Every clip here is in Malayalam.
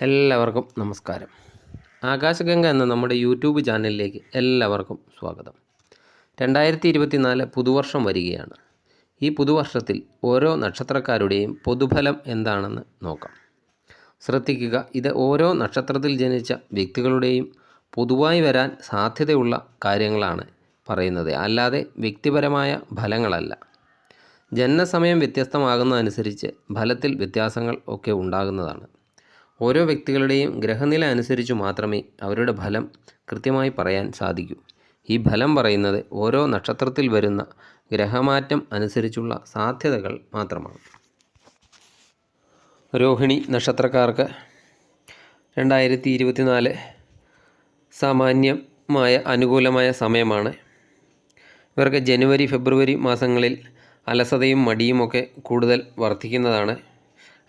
എല്ലാവർക്കും നമസ്കാരം. ആകാശഗംഗ എന്ന നമ്മുടെ യൂട്യൂബ് ചാനലിലേക്ക് എല്ലാവർക്കും സ്വാഗതം. രണ്ടായിരത്തി ഇരുപത്തിനാല് പുതുവർഷം വരികയാണ്. ഈ പുതുവർഷത്തിൽ ഓരോ നക്ഷത്രക്കാരുടെയും പൊതുഫലം എന്താണെന്ന് നോക്കാം. ശ്രദ്ധിക്കുക ഇത് ഓരോ നക്ഷത്രത്തിൽ ജനിച്ച വ്യക്തികളുടെയും പൊതുവായി വരാൻ സാധ്യതയുള്ള കാര്യങ്ങളാണ് പറയുന്നത്. അല്ലാതെ വ്യക്തിപരമായ ഫലങ്ങളല്ല. ജനനസമയം വ്യത്യസ്തമാകുന്നതനുസരിച്ച് ഫലത്തിൽ വ്യത്യാസങ്ങൾ ഒക്കെ ഉണ്ടാകുന്നതാണ്. ഓരോ വ്യക്തികളുടെയും ഗ്രഹനില അനുസരിച്ച് മാത്രമേ അവരുടെ ഫലം കൃത്യമായി പറയാൻ സാധിക്കൂ. ഈ ഫലം പറയുന്നത് ഓരോ നക്ഷത്രത്തിൽ വരുന്ന ഗ്രഹമാറ്റം അനുസരിച്ചുള്ള സാധ്യതകൾ മാത്രമാണ്. രോഹിണി നക്ഷത്രക്കാർക്ക് രണ്ടായിരത്തി ഇരുപത്തിനാല് സാമാന്യമായ അനുകൂലമായ സമയമാണ്. ഇവർക്ക് ജനുവരി ഫെബ്രുവരി മാസങ്ങളിൽ അലസതയും മടിയുമൊക്കെ കൂടുതൽ വർദ്ധിക്കുന്നതാണ്.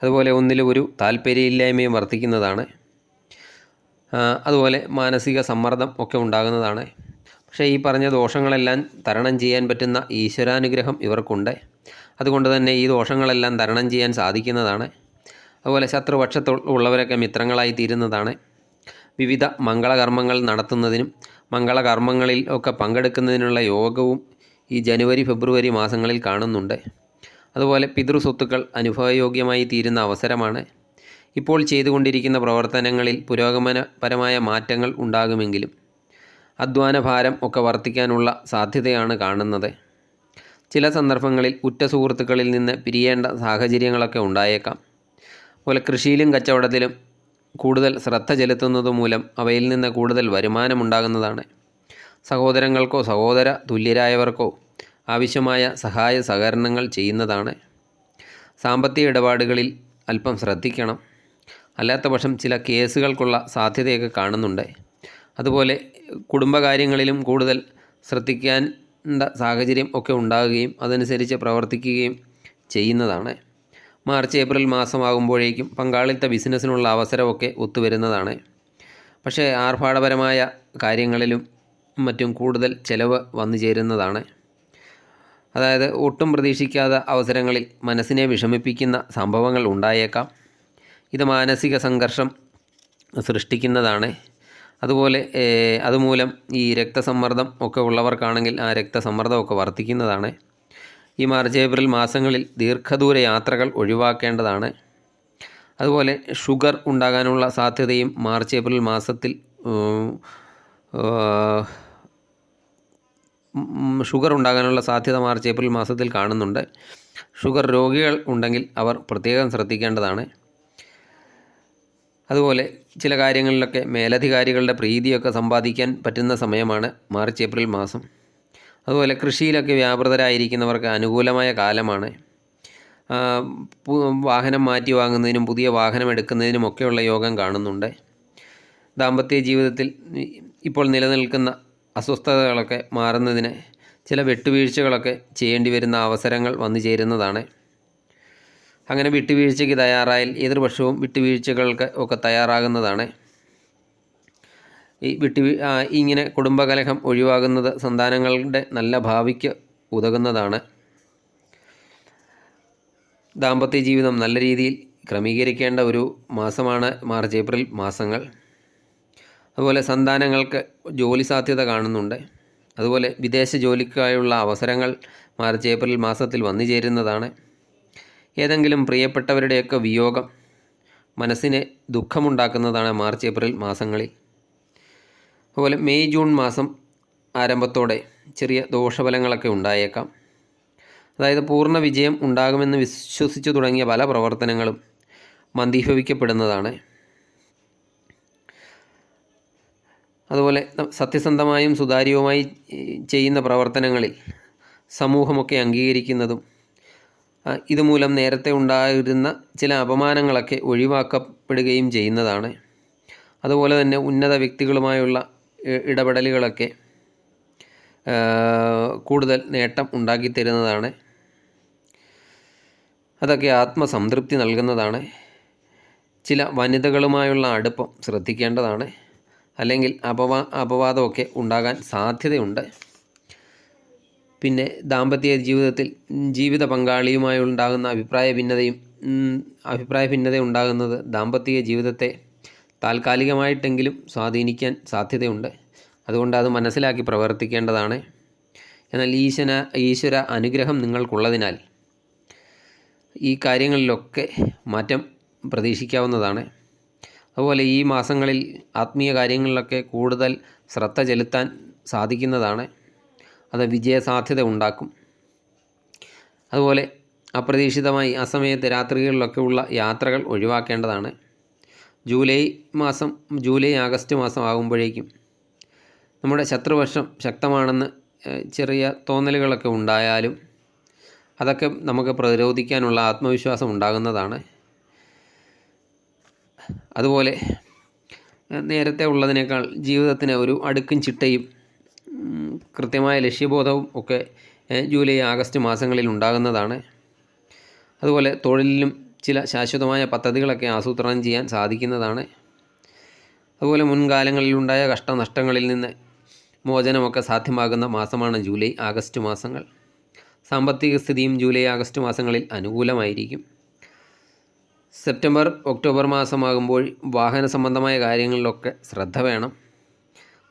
അതുപോലെ ഒന്നിൽ ഒരു താല്പര്യമില്ലായ്മയും വർദ്ധിക്കുന്നതാണ്. അതുപോലെ മാനസിക സമ്മർദ്ദം ഒക്കെ ഉണ്ടാകുന്നതാണ്. പക്ഷേ ഈ പറഞ്ഞ ദോഷങ്ങളെല്ലാം തരണം ചെയ്യാൻ പറ്റുന്ന ഈശ്വരാനുഗ്രഹം ഇവർക്കുണ്ട്. അതുകൊണ്ട് തന്നെ ഈ ദോഷങ്ങളെല്ലാം തരണം ചെയ്യാൻ സാധിക്കുന്നതാണ്. അതുപോലെ ശത്രുപക്ഷത്തു ഉള്ളവരൊക്കെ മിത്രങ്ങളായി തീരുന്നതാണ്. വിവിധ മംഗളകർമ്മങ്ങൾ നടത്തുന്നതിനും മംഗളകർമ്മങ്ങളിൽ ഒക്കെ പങ്കെടുക്കുന്നതിനുള്ള യോഗവും ഈ ജനുവരി ഫെബ്രുവരി മാസങ്ങളിൽ കാണുന്നുണ്ട്. അതുപോലെ പിതൃസ്വത്തുക്കൾ അനുഭവയോഗ്യമായി തീരുന്ന അവസരമാണ് ഇപ്പോൾ ചെയ്തുകൊണ്ടിരിക്കുന്ന പ്രവർത്തനങ്ങളിൽ പുരോഗമനപരമായ മാറ്റങ്ങൾ ഉണ്ടാകുമെങ്കിലും അധ്വാന ഭാരം ഒക്കെ വർദ്ധിക്കാനുള്ള സാധ്യതയാണ് കാണുന്നത്. ചില സന്ദർഭങ്ങളിൽ ഉറ്റ സുഹൃത്തുക്കളിൽ നിന്ന് പിരിയേണ്ട സാഹചര്യങ്ങളൊക്കെ ഉണ്ടായേക്കാം. അതുപോലെ കൃഷിയിലും കച്ചവടത്തിലും കൂടുതൽ ശ്രദ്ധ ചെലുത്തുന്നത് മൂലം അവയിൽ നിന്ന് കൂടുതൽ വരുമാനമുണ്ടാകുന്നതാണ് സഹോദരങ്ങൾക്കോ സഹോദര തുല്യരായവർക്കോ ആവശ്യമായ സഹായ സഹകരണങ്ങൾ ചെയ്യുന്നതാണ്. സാമ്പത്തിക ഇടപാടുകളിൽ അല്പം ശ്രദ്ധിക്കണം. അല്ലാത്തപക്ഷം ചില കേസുകൾക്കുള്ള സാധ്യതയൊക്കെ കാണുന്നുണ്ട്. അതുപോലെ കുടുംബകാര്യങ്ങളിലും കൂടുതൽ ശ്രദ്ധിക്കേണ്ട സാഹചര്യം ഒക്കെ ഉണ്ടാകുകയും അതനുസരിച്ച് പ്രവർത്തിക്കുകയും ചെയ്യുന്നതാണ്. മാർച്ച് ഏപ്രിൽ മാസമാകുമ്പോഴേക്കും പങ്കാളിത്ത ബിസിനസ്സിനുള്ള അവസരമൊക്കെ ഒത്തുവരുന്നതാണ്. പക്ഷേ ആർഭാടപരമായ കാര്യങ്ങളിലും മറ്റും കൂടുതൽ ചിലവ് വന്നു ചേരുന്നതാണ്. അതായത് ഒട്ടും പ്രതീക്ഷിക്കാത്ത അവസരങ്ങളിൽ മനസ്സിനെ വിഷമിപ്പിക്കുന്ന സംഭവങ്ങൾ ഉണ്ടായേക്കാം. ഇത് മാനസിക സംഘർഷം സൃഷ്ടിക്കുന്നതാണ്. അതുപോലെ അതുമൂലം ഈ രക്തസമ്മർദ്ദം ഒക്കെ ഉള്ളവർക്കാണെങ്കിൽ ആ രക്തസമ്മർദ്ദമൊക്കെ വർദ്ധിക്കുന്നതാണ്. ഈ മാർച്ച് ഏപ്രിൽ മാസങ്ങളിൽ ദീർഘദൂര യാത്രകൾ ഒഴിവാക്കേണ്ടതാണ്. അതുപോലെ ഷുഗർ ഉണ്ടാകാനുള്ള സാധ്യതയും മാർച്ച് ഏപ്രിൽ മാസത്തിൽ ഷുഗർ ഉണ്ടാകാനുള്ള സാധ്യത മാർച്ച് ഏപ്രിൽ മാസത്തിൽ കാണുന്നുണ്ട്. ഷുഗർ രോഗികൾ ഉണ്ടെങ്കിൽ അവർ പ്രത്യേകം ശ്രദ്ധിക്കേണ്ടതാണ്. അതുപോലെ ചില കാര്യങ്ങളിലൊക്കെ മേലധികാരികളുടെ പ്രീതിയൊക്കെ സമ്പാദിക്കാൻ പറ്റുന്ന സമയമാണ് മാർച്ച് ഏപ്രിൽ മാസം. അതുപോലെ കൃഷിയിലൊക്കെ വ്യാപൃതരായിരിക്കുന്നവർക്ക് അനുകൂലമായ കാലമാണ്. വാഹനം മാറ്റി വാങ്ങുന്നതിനും പുതിയ വാഹനം എടുക്കുന്നതിനുമൊക്കെയുള്ള യോഗം കാണുന്നുണ്ട്. ദാമ്പത്യ ജീവിതത്തിൽ ഇപ്പോൾ നിലനിൽക്കുന്ന അസ്വസ്ഥതകളൊക്കെ മാറുന്നതിന് ചില വിട്ടുവീഴ്ചകളൊക്കെ ചെയ്യേണ്ടി വരുന്ന അവസരങ്ങൾ വന്നു ചേരുന്നതാണ്. അങ്ങനെ വിട്ടുവീഴ്ചയ്ക്ക് തയ്യാറായാൽ എതിർപക്ഷവും വിട്ടുവീഴ്ചകൾക്ക് ഒക്കെ തയ്യാറാകുന്നതാണ്. ഈ വിട്ടു ഇങ്ങനെ കുടുംബകലഹം ഒഴിവാകുന്നത് സന്താനങ്ങളുടെ നല്ല ഭാവിക്ക് ഉതകുന്നതാണ്. ദാമ്പത്യ ജീവിതം നല്ല രീതിയിൽ ക്രമീകരിക്കേണ്ട ഒരു മാസമാണ് മാർച്ച് ഏപ്രിൽ മാസങ്ങൾ. അതുപോലെ സന്താനങ്ങൾക്ക് ജോലി സാധ്യത കാണുന്നുണ്ട്. അതുപോലെ വിദേശ ജോലിക്കായുള്ള അവസരങ്ങൾ മാർച്ച് ഏപ്രിൽ മാസത്തിൽ വന്നു ചേരുന്നതാണ്. ഏതെങ്കിലും പ്രിയപ്പെട്ടവരുടെയൊക്കെ വിയോഗം മനസ്സിന് ദുഃഖമുണ്ടാക്കുന്നതാണ് മാർച്ച് ഏപ്രിൽ മാസങ്ങളിൽ. അതുപോലെ മെയ് ജൂൺ മാസം ആരംഭത്തോടെ ചെറിയ ദോഷഫലങ്ങളൊക്കെ ഉണ്ടായേക്കാം. അതായത് പൂർണ വിജയം ഉണ്ടാകുമെന്ന് വിശ്വസിച്ചു തുടങ്ങിയ പല പ്രവർത്തനങ്ങളും മന്ദീഭവിക്കപ്പെടുന്നതാണ്. അതുപോലെ സത്യസന്ധമായും സുതാര്യവുമായി ചെയ്യുന്ന പ്രവർത്തനങ്ങളിൽ സമൂഹമൊക്കെ അംഗീകരിക്കുന്നതും ഇതുമൂലം നേരത്തെ ഉണ്ടായിരുന്ന ചില അപമാനങ്ങളൊക്കെ ഒഴിവാക്കപ്പെടുകയും ചെയ്യുന്നതാണ്. അതുപോലെ തന്നെ ഉന്നത വ്യക്തികളുമായുള്ള ഇടപെടലുകളൊക്കെ കൂടുതൽ നേട്ടം ഉണ്ടാക്കിത്തരുന്നതാണ്. അതൊക്കെ ആത്മസംതൃപ്തി നൽകുന്നതാണ്. ചില വനിതകളുമായുള്ള അടുപ്പം ശ്രദ്ധിക്കേണ്ടതാണ്. അല്ലെങ്കിൽ അപവാ അപവാദമൊക്കെ ഉണ്ടാകാൻ സാധ്യതയുണ്ട്. പിന്നെ ദാമ്പത്യ ജീവിതത്തിൽ ജീവിത പങ്കാളിയുമായി ഉണ്ടാകുന്ന അഭിപ്രായ ഭിന്നതയും അഭിപ്രായ ഭിന്നത ഉണ്ടാകുന്നത് ദാമ്പത്യ ജീവിതത്തെ താൽക്കാലികമായിട്ടെങ്കിലും സ്വാധീനിക്കാൻ സാധ്യതയുണ്ട്. അതുകൊണ്ട് അത് മനസ്സിലാക്കി പ്രവർത്തിക്കേണ്ടതാണ്. എന്നാൽ ഈശ്വന ഈശ്വര അനുഗ്രഹം നിങ്ങൾക്കുള്ളതിനാൽ ഈ കാര്യങ്ങളിലൊക്കെ മാറ്റം പ്രതീക്ഷിക്കാവുന്നതാണ്. അതുപോലെ ഈ മാസങ്ങളിൽ ആത്മീയ കാര്യങ്ങളിലൊക്കെ കൂടുതൽ ശ്രദ്ധ ചെലുത്താൻ സാധിക്കുന്നതാണ്. അത് വിജയസാധ്യത ഉണ്ടാക്കും. അതുപോലെ അപ്രതീക്ഷിതമായി ആ സമയത്ത് രാത്രികളിലൊക്കെ ഉള്ള യാത്രകൾ ഒഴിവാക്കേണ്ടതാണ്. ജൂലൈ മാസം ജൂലൈ ആഗസ്റ്റ് മാസം ആകുമ്പോഴേക്കും നമ്മുടെ ശത്രുപക്ഷം ശക്തമാണെന്ന് ചെറിയ തോന്നലുകളൊക്കെ ഉണ്ടായാലും അതൊക്കെ നമുക്ക് പ്രതിരോധിക്കാനുള്ള ആത്മവിശ്വാസം ഉണ്ടാകുന്നതാണ്. അതുപോലെ നേരത്തെ ഉള്ളതിനേക്കാൾ ജീവിതത്തിന് ഒരു അടുക്കും ചിട്ടയും കൃത്യമായ ലക്ഷ്യബോധവും ഒക്കെ ജൂലൈ ആഗസ്റ്റ് മാസങ്ങളിൽ ഉണ്ടാകുന്നതാണ്. അതുപോലെ തൊഴിലിലും ചില ശാശ്വതമായ പദ്ധതികളൊക്കെ ആസൂത്രണം ചെയ്യാൻ സാധിക്കുന്നതാണ്. അതുപോലെ മുൻകാലങ്ങളിലുണ്ടായ കഷ്ടനഷ്ടങ്ങളിൽ നിന്ന് മോചനമൊക്കെ സാധ്യമാകുന്ന മാസമാണ് ജൂലൈ ആഗസ്റ്റ് മാസങ്ങൾ. സാമ്പത്തിക സ്ഥിതിയും ജൂലൈ ആഗസ്റ്റ് മാസങ്ങളിൽ അനുകൂലമായിരിക്കും. സെപ്റ്റംബർ ഒക്ടോബർ മാസമാകുമ്പോൾ വാഹന സംബന്ധമായ കാര്യങ്ങളിലൊക്കെ ശ്രദ്ധ വേണം.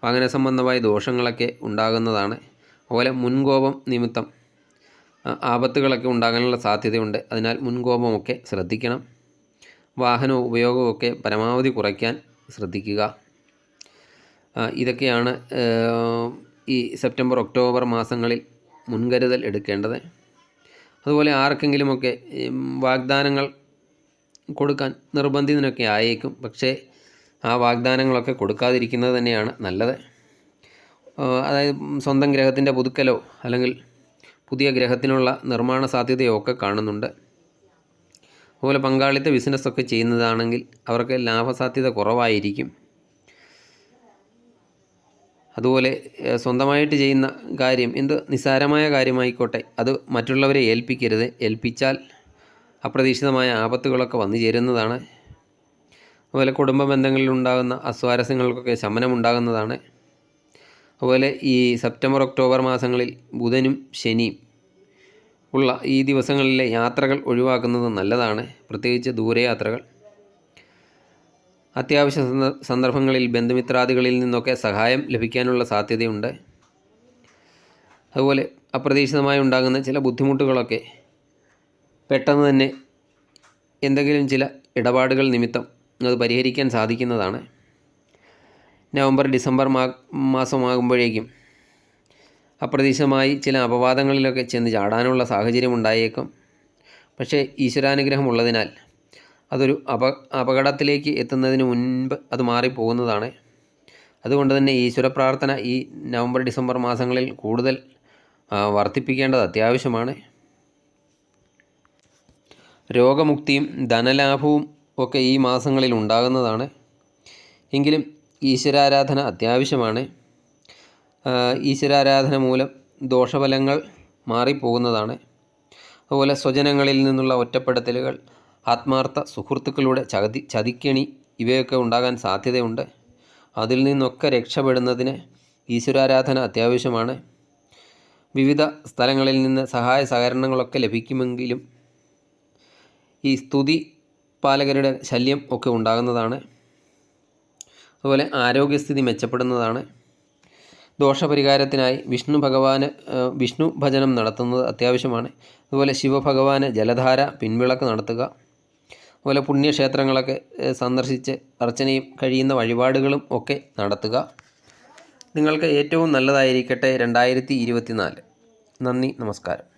വാഹന സംബന്ധമായ ദോഷങ്ങളൊക്കെ ഉണ്ടാകുന്നതാണ്. അതുപോലെ മുൻകോപം നിമിത്തം ആപത്തുകളൊക്കെ ഉണ്ടാകാനുള്ള സാധ്യതയുണ്ട്. അതിനാൽ മുൻകോപമൊക്കെ ശ്രദ്ധിക്കണം. വാഹന ഉപയോഗമൊക്കെ പരമാവധി കുറയ്ക്കാൻ ശ്രദ്ധിക്കുക. ഇതൊക്കെയാണ് ഈ സെപ്റ്റംബർ ഒക്ടോബർ മാസങ്ങളിൽ മുൻകരുതൽ എടുക്കേണ്ടത്. അതുപോലെ ആർക്കെങ്കിലുമൊക്കെ വാഗ്ദാനങ്ങൾ കൊടുക്കാൻ നിർബന്ധിതനൊക്കെ ആയേക്കും. പക്ഷേ ആ വാഗ്ദാനങ്ങളൊക്കെ കൊടുക്കാതിരിക്കുന്നത് തന്നെയാണ് നല്ലത്. അതായത് സ്വന്തം ഗ്രഹത്തിന്റെ പുതുക്കലോ അല്ലെങ്കിൽ പുതിയ ഗ്രഹത്തിനുള്ള നിർമ്മാണ സാധ്യതയോ ഒക്കെ കാണുന്നുണ്ട്. അതുപോലെ പങ്കാളിത്ത ബിസിനസ്സൊക്കെ ചെയ്യുന്നതാണെങ്കിൽ അവർക്ക് ലാഭസാധ്യത കുറവായിരിക്കും. അതുപോലെ സ്വന്തമായിട്ട് ചെയ്യുന്ന കാര്യം എന്ത് നിസ്സാരമായ കാര്യമായിക്കോട്ടെ അത് മറ്റുള്ളവരെ ഏൽപ്പിക്കരുത്. ഏൽപ്പിച്ചാൽ അപ്രതീക്ഷിതമായ ആപത്തുകളൊക്കെ വന്നു ചേരുന്നതാണ്. അതുപോലെ കുടുംബ ബന്ധങ്ങളിൽ ഉണ്ടാകുന്ന അസ്വാരസ്യങ്ങൾക്കൊക്കെ ശമനമുണ്ടാകുന്നതാണ് അതുപോലെ ഈ സെപ്റ്റംബർ ഒക്ടോബർ മാസങ്ങളിൽ ബുധനും ശനിയും ഉള്ള ഈ ദിവസങ്ങളിലെ യാത്രകൾ ഒഴിവാക്കുന്നത് നല്ലതാണ്. പ്രത്യേകിച്ച് ദൂരയാത്രകൾ. അത്യാവശ്യ സന്ദർഭങ്ങളിൽ ബന്ധുമിത്രാദികളിൽ നിന്നൊക്കെ സഹായം ലഭിക്കാനുള്ള സാധ്യതയുണ്ട്. അതുപോലെ അപ്രതീക്ഷിതമായി ഉണ്ടാകുന്ന ചില ബുദ്ധിമുട്ടുകളൊക്കെ പെട്ടെന്ന് തന്നെ എന്തെങ്കിലും ചില ഇടപാടുകൾ നിമിത്തം അത് പരിഹരിക്കാൻ സാധിക്കുന്നതാണ്. നവംബർ ഡിസംബർ മാ മാസമാകുമ്പോഴേക്കും അപ്രതീക്ഷിതമായി ചില അപവാദങ്ങളിലൊക്കെ ചെന്ന് ചാടാനുള്ള സാഹചര്യം ഉണ്ടായേക്കും പക്ഷേ ഈശ്വരാനുഗ്രഹം ഉള്ളതിനാൽ അതൊരു അപ അപകടത്തിലേക്ക് എത്തുന്നതിന് മുൻപ് അത് മാറിപ്പോകുന്നതാണ്. അതുകൊണ്ട് തന്നെ ഈശ്വര പ്രാർത്ഥന ഈ നവംബർ ഡിസംബർ മാസങ്ങളിൽ കൂടുതൽ വർദ്ധിപ്പിക്കേണ്ടത് അത്യാവശ്യമാണ്. രോഗമുക്തിയും ധനലാഭവും ഒക്കെ ഈ മാസങ്ങളിൽ ഉണ്ടാകുന്നതാണ്. എങ്കിലും ഈശ്വരാരാധന അത്യാവശ്യമാണ്. ഈശ്വരാരാധന മൂലം ദോഷഫലങ്ങൾ മാറിപ്പോകുന്നതാണ്. അതുപോലെ സ്വജനങ്ങളിൽ നിന്നുള്ള ഒറ്റപ്പെടുത്തലുകൾ ആത്മാർത്ഥ സുഹൃത്തുക്കളുടെ ചതി ചതിക്കണി ഇവയൊക്കെ ഉണ്ടാകാൻ സാധ്യതയുണ്ട്. അതിൽ നിന്നൊക്കെ രക്ഷപ്പെടുന്നതിന് ഈശ്വരാരാധന അത്യാവശ്യമാണ്. വിവിധ സ്ഥലങ്ങളിൽ നിന്ന് സഹായ സഹകരണങ്ങളൊക്കെ ലഭിക്കുമെങ്കിലും ഈ സ്തുതി പാലകരുടെ ശല്യം ഒക്കെ ഉണ്ടാകുന്നതാണ്. അതുപോലെ ആരോഗ്യസ്ഥിതി മെച്ചപ്പെടുന്നതാണ്. ദോഷപരിഹാരത്തിനായി വിഷ്ണു ഭഗവാന് വിഷ്ണു ഭജനം നടത്തുന്നത് അത്യാവശ്യമാണ്. അതുപോലെ ശിവഭഗവാന് ജലധാര പിൻവിളക്ക് നടത്തുക. അതുപോലെ പുണ്യക്ഷേത്രങ്ങളൊക്കെ സന്ദർശിച്ച് അർച്ചനയും കഴിയുന്ന വഴിപാടുകളും ഒക്കെ നടത്തുക. നിങ്ങൾക്ക് ഏറ്റവും നല്ലതായിരിക്കട്ടെ രണ്ടായിരത്തി നന്ദി നമസ്കാരം.